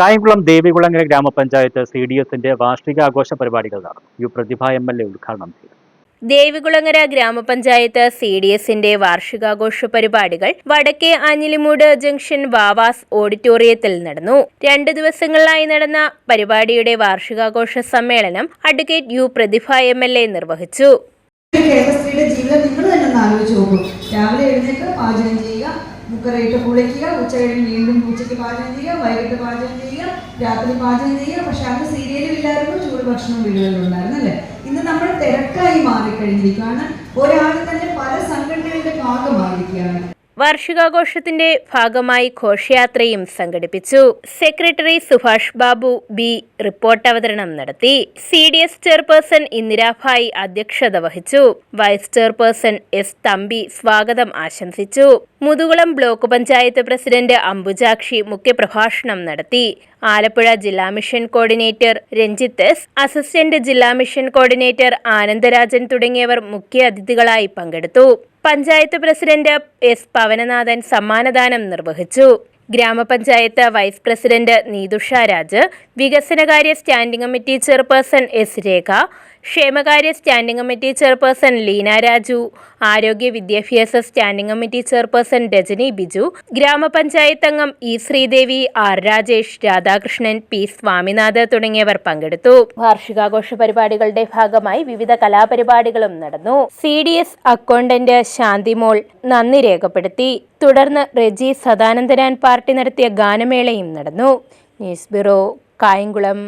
കായംകുളം ദേവികുളങ്ങര ഗ്രാമപഞ്ചായത്ത് C D എസിന്റെ വാർഷികാഘോഷ പരിപാടികൾ നടന്നു. U Prathibha M L A ഉദ്ഘാടനം ചെയ്തു. ദേവികുളങ്ങര ഗ്രാമപഞ്ചായത്ത് സി ഡി എസിന്റെ വാർഷികാഘോഷ പരിപാടികൾ വടക്കേ ആഞ്ഞിലിമൂട് ജംഗ്ഷൻ വാവാസ് ഓഡിറ്റോറിയത്തിൽ നടന്നു. രണ്ട് ദിവസങ്ങളിലായി നടന്ന പരിപാടിയുടെ വാർഷികാഘോഷ സമ്മേളനം advocate U Prathibha M L A നിർവഹിച്ചു. ഒരു കേരളസ്ത്രീയുടെ ജീവിതം നിങ്ങൾ തന്നെ ഒന്ന് ആലോചിച്ച് നോക്കൂ. രാവിലെ എഴുന്നേറ്റ് പാചകം ചെയ്യുക കുക്കറിട്ട് കുളിക്കുക ഉച്ച കഴിഞ്ഞ് വീണ്ടും ഉച്ചയ്ക്ക് പാചകം ചെയ്യുക വൈകിട്ട് പാചകം ചെയ്യുക രാത്രി പാചകം ചെയ്യുക. പക്ഷെ അന്ന് സീരിയലും ഇല്ലായിരുന്നു ചൂട് ഭക്ഷണവും വീടുകളിലുണ്ടായിരുന്നു അല്ലേ? ഇന്ന് നമ്മൾ തിരക്കായി മാറിക്കഴിഞ്ഞിരിക്കുകയാണ്. ഒരാൾ തന്നെ പല സംഘടനകളുടെ ഭാഗമായിരിക്കുകയാണ്. വാർഷികാഘോഷത്തിന്റെ ഭാഗമായി ഘോഷയാത്രയും സംഘടിപ്പിച്ചു. Secretary Subhash Babu B report അവതരണം നടത്തി. C D S chairperson Indirabhai അധ്യക്ഷത വഹിച്ചു. വൈസ് ചെയർപേഴ്സൺ എസ് തമ്പി സ്വാഗതം ആശംസിച്ചു. മുതുകുളം ബ്ലോക്ക് പഞ്ചായത്ത് പ്രസിഡന്റ് അംബുജാക്ഷി മുഖ്യപ്രഭാഷണം നടത്തി. ആലപ്പുഴ ജില്ലാ mission coordinator Ranjith S assistant ജില്ലാ മിഷൻ കോർഡിനേറ്റർ ആനന്ദരാജൻ തുടങ്ങിയവർ മുഖ്യ അതിഥികളായി പങ്കെടുത്തു. പഞ്ചായത്ത് പ്രസിഡന്റ് എസ് പവനനാഥൻ സമ്മാനദാനം നിർവഹിച്ചു. ഗ്രാമപഞ്ചായത്ത് വൈസ് പ്രസിഡന്റ് നീതുഷ രാജ് വികസനകാര്യ standing committee chairperson S Rekha ക്ഷേമകാര്യ standing committee chairperson Leena Raju ആരോഗ്യ വിദ്യാഭ്യാസ standing committee chairperson Rajani Biju gramapanchayat അംഗം E Sreedevi R Rajesh Radhakrishnan P Swaminath തുടങ്ങിയവർ പങ്കെടുത്തു. വാർഷികാഘോഷ പരിപാടികളുടെ ഭാഗമായി വിവിധ കലാപരിപാടികളും നടന്നു. C D S accountant Shanthimol നന്ദി രേഖപ്പെടുത്തി. തുടർന്ന് റെജി സദാനന്ദനാൻ പാർട്ടി നടത്തിയ ഗാനമേളയും നടന്നു. News bureau Kayamkulam.